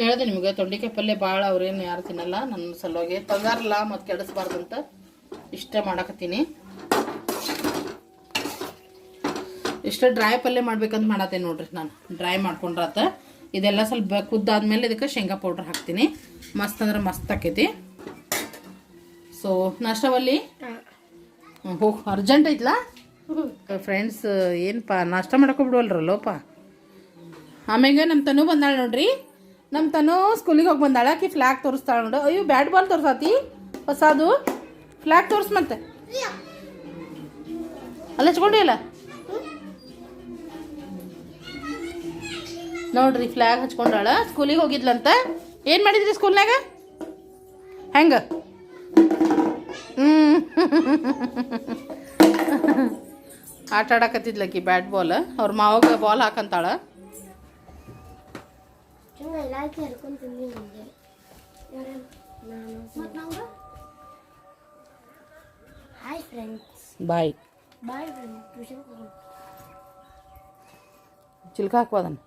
ಹೇಳ್ದೆ ನಿಮಗೆ ತೊಂಡಿಕಾಯಿ ಪಲ್ಯ ಭಾಳ ಅವ್ರೇನು ಯಾರು ತಿನ್ನಲ್ಲ ನನ್ನ ಸಲುವಾಗಿ ತಂಗಾರಲ್ಲ ಮತ್ತು ಕೆಡಿಸ್ಬಾರ್ದಂತ ಇಷ್ಟ ಮಾಡಕತ್ತೀನಿ. ಇಷ್ಟ ಡ್ರೈ ಪಲ್ಯ ಮಾಡ್ಬೇಕಂತ ಮಾಡತ್ತೇನೆ ನೋಡ್ರಿ ನಾನು ಡ್ರೈ ಮಾಡ್ಕೊಂಡ್ರತ್ತ ಇದೆಲ್ಲ ಸ್ವಲ್ಪ ಕುದ್ದಾದ್ಮೇಲೆ ಇದಕ್ಕೆ ಶೇಂಗಾ ಪೌಡ್ರ್ ಹಾಕ್ತೀನಿ. ಮಸ್ತ್ ಅಂದ್ರೆ ಮಸ್ತ್ ಆಕೈತಿ. ಸೊ ನಾಷ್ಟವಲ್ಲಿ? ಹೋ. ಅರ್ಜೆಂಟ್ ಐತ್ಲಾ? ಫ್ರೆಂಡ್ಸ್ ಏನಪ್ಪ ನಾಷ್ಟ ಮಾಡ್ಕೊಬಿಡುವಲ್ರಲ್ಲೋಪ ಆಮೇಲೆ ನಮ್ಮ ತನು ಬಂದಾಳೆ ನೋಡ್ರಿ. ನಮ್ಮ ತನು ಸ್ಕೂಲಿಗೆ ಹೋಗಿ ಬಂದಾಳ, ಆಕಿ ಫ್ಲಾಗ್ ತೋರಿಸ್ತಾಳ ನೋಡು. ಅಯ್ಯೋ ಬ್ಯಾಟ್ ಬಾಲ್ ತೋರ್ಸಾತಿ. ಹೊಸದು. ಫ್ಲಾಗ್ ತೋರಿಸ್ ಮತ್ತೆ. ಅಲ್ಲ ಹಚ್ಕೊಂಡಿ ಅಲ್ಲ ನೋಡ್ರಿ ಫ್ಲಾಗ್ ಹಚ್ಕೊಂಡಾಳ. ಸ್ಕೂಲಿಗೆ ಹೋಗಿದ್ಲಂತ. ಏನು ಮಾಡಿದ್ರಿ ಸ್ಕೂಲ್ನಾಗ ಹೆಂಗ? ಹ್ಞೂ ಆಟ ಆಡಕತ್ತಿದ್ಲಕ್ಕಿ ಬ್ಯಾಟ್ ಬಾಲ್ ಅವ್ರ ಮಾವಾಗ ಬಾಲ್ ಹಾಕಂತಾಳ. ಹಂಗೆ ಎಲ್ಲಾಕಿ ಹರ್ಕೊಂಡು ತಿಂದಿ ಮುಂದೆ ನಾನು ಮತ್ತು ನಾವು hi friends bye bye friend tuition ಚಿಲ್ಕ ಹಾಕ್ಬೋದನ್ನ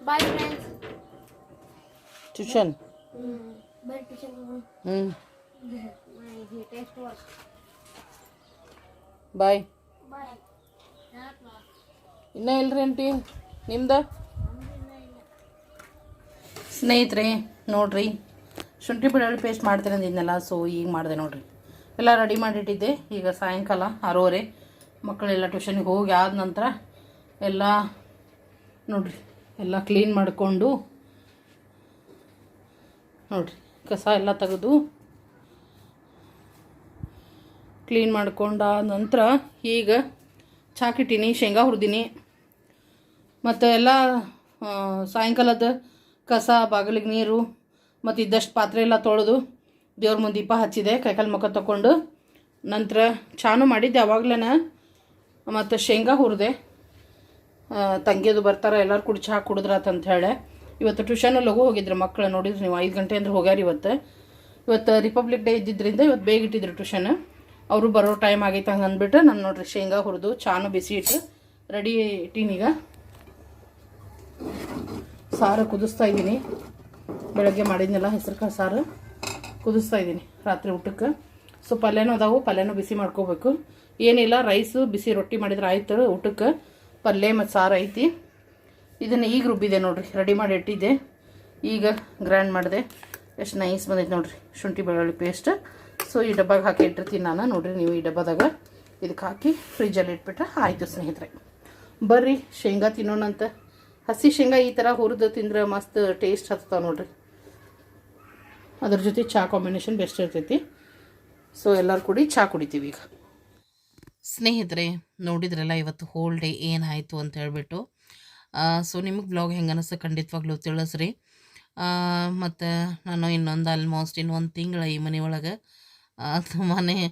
ಬಾಯ್ ಫ್ರೆಂಡ್ಸ್ ಟ್ಯೂಷನ್ ಹ್ಞೂ ಬಾಯ್ ಟ್ಯೂಷನ್ ಹ್ಞೂ ಟೇಸ್ಟ್ ವರ್ಕ್ ಬಾಯ್ ಬಾಯ್ ಇನ್ನೂ ಇಲ್ರಿ ಅಂಟಿ ನಿಮ್ದು? ಸ್ನೇಹಿತರೆ, ನೋಡ್ರಿ. ಶುಂಠಿ ಬೆಳ್ಳುಳ್ಳಿ ಪೇಸ್ಟ್ ಮಾಡ್ತೀನಿ ಅಂದಿದ್ನಲ್ಲ ಸೊ ಈಗ ಮಾಡಿದೆ ನೋಡ್ರಿ. ಎಲ್ಲ ರೆಡಿ ಮಾಡಿಟ್ಟಿದ್ದೆ. ಈಗ ಸಾಯಂಕಾಲ, ಆರೂವರೆ. ಮಕ್ಕಳೆಲ್ಲ ಟ್ಯೂಷನಿಗೆ ಹೋಗಿ ಆದ ನಂತರ ಎಲ್ಲ ನೋಡ್ರಿ, ಎಲ್ಲ ಕ್ಲೀನ್ ಮಾಡಿಕೊಂಡು ನೋಡ್ರಿ, ಕಸ ಎಲ್ಲ ತೆಗೆದು ಕ್ಲೀನ್ ಮಾಡ್ಕೊಂಡಾದ ನಂತರ ಈಗ ಚಾಕಿಟ್ಟೀನಿ ಶೇಂಗಾ ಹುರಿದೀನಿ. ಮತ್ತು ಎಲ್ಲ ಸಾಯಂಕಾಲದ ಕಸ, ಬಾಗಿಲಿಗೆ ನೀರು, ಮತ್ತು ಇದ್ದಷ್ಟು ಪಾತ್ರೆ ಎಲ್ಲ ತೊಳೆದು ದೇವ್ರ ಮುಂದೆ ದೀಪ ಹಚ್ಚಿದೆ, ಕೈಕಾಲು ಮುಖ ತಗೊಂಡು ನಂತರ ಚಾನು ಮಾಡಿದ್ದೆ ಅವಾಗ್ಲೇ ಮತ್ತು ಶೇಂಗಾ ಹುರಿದೆ. ತಂಗಿಯದು ಬರ್ತಾರೆ, ಎಲ್ಲರೂ ಕುಡಿ ಚಹಾ ಕುಡಿದ್ರಾತ ಅಂತ ಹೇಳಿ. ಇವತ್ತು ಟ್ಯೂಷನ್ ಲಘು ಹೋಗಿದ್ರು ಮಕ್ಕಳು ನೋಡಿದ್ರು ನೀವು ಐದು ಗಂಟೆ ಅಂದ್ರೆ ಹೋಗ್ಯಾರ ಇವತ್ತು. ಇವತ್ತು ರಿಪಬ್ಲಿಕ್ ಡೇ ಇದ್ದಿದ್ದರಿಂದ ಇವತ್ತು ಬೇಗ ಇಟ್ಟಿದ್ರು ಟ್ಯೂಷನ್. ಅವರು ಬರೋ ಟೈಮ್ ಆಗೈತೆ ಹಂಗೆ ಅಂದ್ಬಿಟ್ಟು ನಾನು ನೋಡ್ರಿ ಶೇಂಗಾ ಹುರಿದು, ಚಾನು ಬಿಸಿ ಇಟ್ಟು ರೆಡಿ ಇಟ್ಟೀನೀಗ ಸಾರು ಕುದಿಸ್ತಾ ಇದ್ದೀನಿ. ಬೆಳಗ್ಗೆ ಮಾಡಿದ್ನೆಲ್ಲ ಹೆಸರು ಕಾಳು ಸಾರು. ಕುದಿಸ್ತಾ ಇದ್ದೀನಿ ರಾತ್ರಿ ಊಟಕ್ಕೆ. ಸೊ, ಪಲ್ಯನೂ ಅದಾವು, ಪಲ್ಯನೂ ಬಿಸಿ ಮಾಡ್ಕೋಬೇಕು. ಏನಿಲ್ಲ, ರೈಸು, ಬಿಸಿ ರೊಟ್ಟಿ ಮಾಡಿದ್ರೆ ಆಯ್ತು ಊಟಕ್ಕೆ. ಪಲ್ಯ ಮತ್ತು ಸಾರು ಐತಿ. ಇದನ್ನು ಈಗ ರುಬ್ಬಿದೆ ನೋಡ್ರಿ, ರೆಡಿ ಮಾಡಿ ಇಟ್ಟಿದ್ದೆ. ಈಗ ಗ್ರ್ಯಾಂಡ್ ಮಾಡಿದೆ. ಎಷ್ಟು ನೈಸ್ ಬಂದೈತೆ ನೋಡ್ರಿ, ಶುಂಠಿ ಬೆಳ್ಳುಳ್ಳಿ ಪೇಸ್ಟ್ ಸೊ, ಈ ಡಬ್ಬಾಗೆ ಹಾಕಿ ಇಟ್ಟಿರ್ತೀನಿ ನಾನು. ನೋಡಿರಿ ನೀವು ಈ ಡಬ್ಬದಾಗ ಇದಕ್ಕೆ ಹಾಕಿ ಫ್ರಿಜ್ಜಲ್ಲಿ ಇಟ್ಬಿಟ್ರೆ ಆಯಿತು ಸ್ನೇಹಿತರೆ. ಬರ್ರಿ, ಶೇಂಗಾ ತಿನ್ನೋಣಂತ. ಹಸಿ ಶೇಂಗಾ ಈ ಥರ ಹುರಿದು ತಿಂದ್ರೆ ಮಸ್ತ್ ಟೇಸ್ಟ್ ಹತ್ತತಾವ ನೋಡ್ರಿ. ಅದ್ರ ಜೊತೆ ಚಹಾ ಕಾಂಬಿನೇಷನ್ ಬೆಸ್ಟ್ ಇರ್ತೈತಿ. ಸೊ ಎಲ್ಲರೂ ಕೂಡಿ ಚಹಾ ಕುಡಿತೀವಿ ಈಗ. ಸ್ನೇಹಿತರೆ, ನೋಡಿದ್ರಲ್ಲ ಇವತ್ತು ಹೋಲ್ ಡೇ ಏನಾಯಿತು ಅಂತ ಹೇಳ್ಬಿಟ್ಟು. ಸೊ ನಿಮಗೆ ಬ್ಲಾಗ್ ಹೆಂಗೆ ಅನಿಸ್ತು ಖಂಡಿತವಾಗ್ಲೂ ತಿಳಿಸ್ರಿ. ಮತ್ತು ನಾನು ಇನ್ನೊಂದು ಆಲ್ಮೋಸ್ಟ್ ಇನ್ನೊಂದು ತಿಂಗಳ ಈ ಮನೆ ಒಳಗೆ. ತುಂಬಾ ಹೆಂಗೆ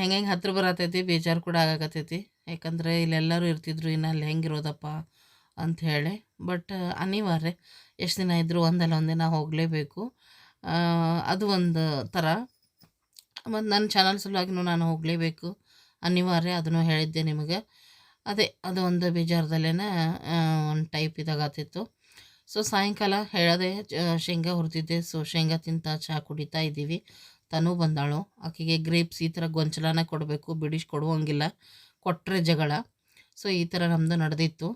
ಹೆಂಗೆ ಹತ್ರ ಬರತೈತಿ, ಬೇಜಾರು ಕೂಡ ಆಗಕತ್ತೈತಿ. ಯಾಕಂದರೆ ಇಲ್ಲೆಲ್ಲರೂ ಇರ್ತಿದ್ರು ಇನ್ನು ಅಲ್ಲಿ ಹೆಂಗಿರೋದಪ್ಪ ಅಂತ ಹೇಳಿ. ಬಟ್ ಅನಿವಾರ್ಯ. ಎಷ್ಟು ದಿನ ಇದ್ದರೂ ಒಂದಲ್ಲ ಒಂದಿನ ಹೋಗಲೇಬೇಕು. ಅದು ಒಂದು ಥರ. ಮತ್ತು ನನ್ನ ಚಾನಲ್ ಸಲುವಾಗಿನೂ ನಾನು ಹೋಗಲೇಬೇಕು. ಅನಿವಾರ್ಯ ಅದನ್ನು ಹೇಳಿದ್ದೆ ನಿಮಗೆ. ಅದೇ, ಅದು ಒಂದು ಬೇಜಾರದಲ್ಲೇ ಒಂದು ಟೈಪ್ ಇದಾಗತ್ತಿತ್ತು ಸೊ ಸಾಯಂಕಾಲ ಹೇಳದೆ ಶೇಂಗಾ ಹುರಿದಿದ್ದೆ. ಸೊ ಶೇಂಗಾ ತಿಂತ ಚಹಾ ಕುಡಿತಾ ಇದ್ದೀವಿ. ತನೂ ಬಂದಾಳು. ಆಕೆಗೆ ಗ್ರೇಪ್ಸ್ ಈ ಥರ ಗೊಂಚಲನ ಕೊಡಬೇಕು. ಬಿಡಿಸಿ ಕೊಡುವಂಗಿಲ್ಲ ಕೊಟ್ಟರೆ ಜಗಳ. ಸೊ ಈ ಥರ ನಮ್ಮದು ನಡೆದಿತ್ತು.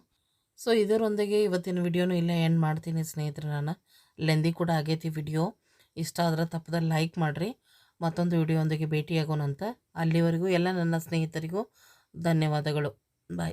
ಸೊ ಇದರೊಂದಿಗೆ ಇವತ್ತಿನ ವಿಡಿಯೋನು ಇಲ್ಲೇ ಎಂಡ್ ಮಾಡ್ತೀನಿ ಸ್ನೇಹಿತರೆ ನಾನು. ಲೆಂದಿ ಕೂಡ ಆಗೈತಿ ವಿಡಿಯೋ ಇಷ್ಟ ಆದ್ರೆ ತಪ್ಪದ ಲೈಕ್ ಮಾಡಿರಿ. ಮತ್ತೊಂದು ವಿಡಿಯೋದೊಂದಿಗೆ ಭೇಟಿಯಾಗೋಣಂತ. ಅಲ್ಲಿವರೆಗೂ ಎಲ್ಲ ನನ್ನ ಸ್ನೇಹಿತರಿಗೂ ಧನ್ಯವಾದಗಳು. ಬಾಯ್